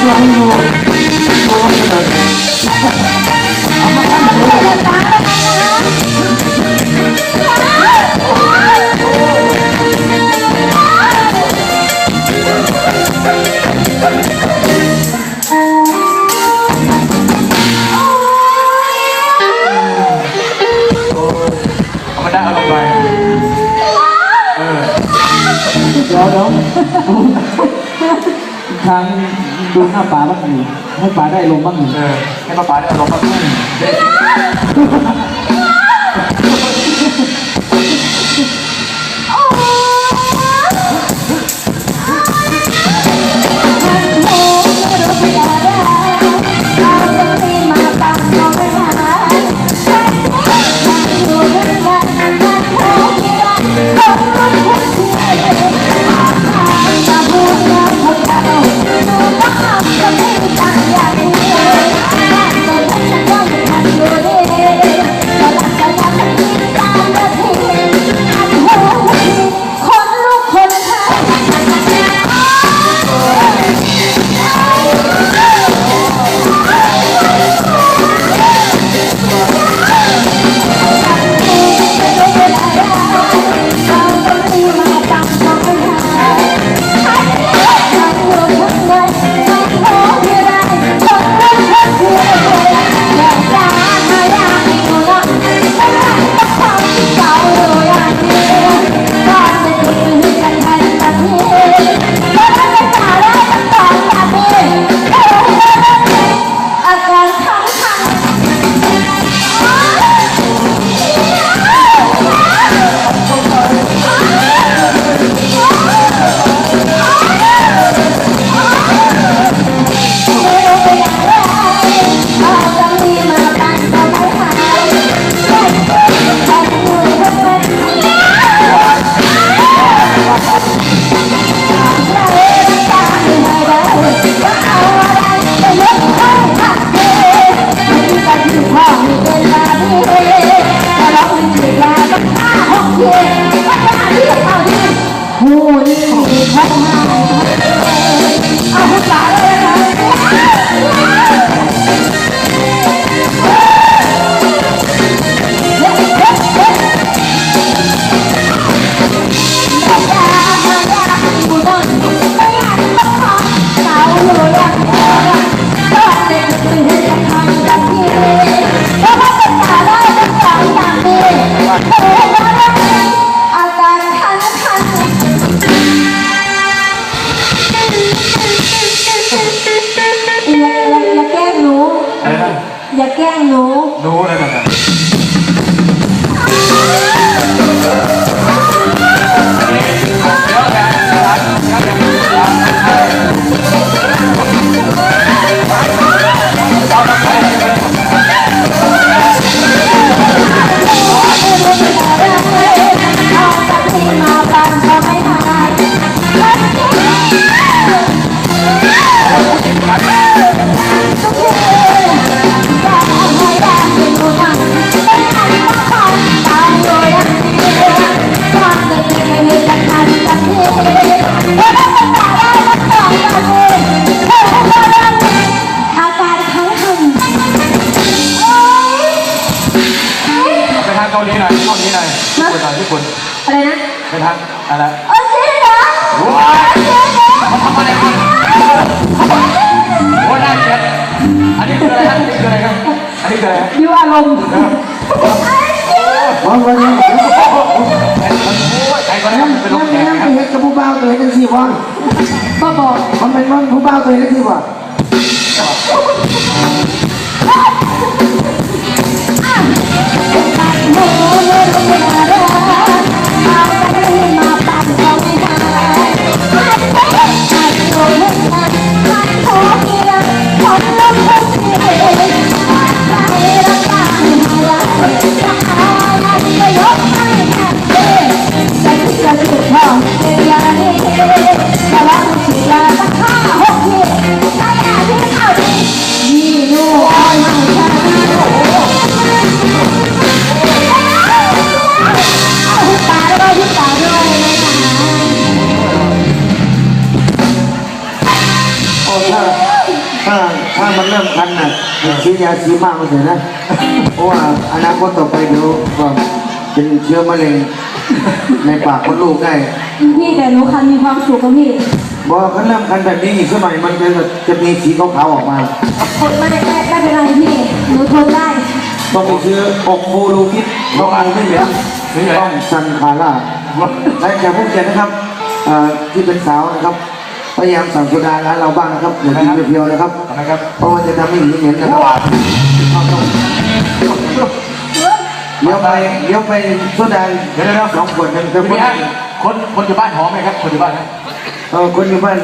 ตัวให้ดูโอ้ยเอามาตั้งเลยเอามาได้เอาลงไปเออเดี๋ยวเดี๋ยวทางดูหน้าป่าบ้างหนึ่งให้ป่าได้ลงบ้างหนึ่งเออให้ป้าป๋าได้เอาลงมาเด็ดค หนูดู ไปทางอะไรโอเจ๊เหรอว้ายเขาทำอะไรกันโอ้น่าเกลียดอันนี้คืออะไรฮะอันนี้คืออะไรครับอันนี้คืออะไรฮะยูอารมณ์วันวันนี้ไอ้คนนี้ยังเป็นยัลูงกแกยังคไปรับเห็นกับผู้บ่าวตัวนี้สิวันบ้าบอมันเป็นวันผู้บ่าวตัวนี้สิวันโถ้าถ้ามันเริ่มคันน่ะชี้ยาชี้มากมันเถอะนะเพราะว่าอนาคตต่อไปเดี๋ยวก็เป็นเชื้อมะเร็งในปากคนลูกได้พี่แต่หนูคันมีความสุขกับพี่บอกเขาเริ่มคันแบบนี้อีกสักหน่อยมันจะจะมีสีขาวๆออกมาไม่ไม่ไม่เป็นไรพี่หนูทนได้ต้องมีเชื้อกฟูรูพิษต้องเอาไม่เหม็นต้องซันคาร่าและจากผู้เขียนนะครับเอ่อที่เป็นสาวนะครับ พยายามสั่งโซดาร้านเราบ้างนะครับอย่ากินเพียวๆนะครับ นะครับเพราะว่าจะทำให้หนีเหม็นนะครับเลี้ยวไปเลี้ยวไปโซดาเดี๋ยวเดี๋ยวสองขวดหนึงจะพี่ฮะคนคนอยู่บ้านหอมไหมครับ คนอยู่บ้านนะเออคนอยู่บ้าน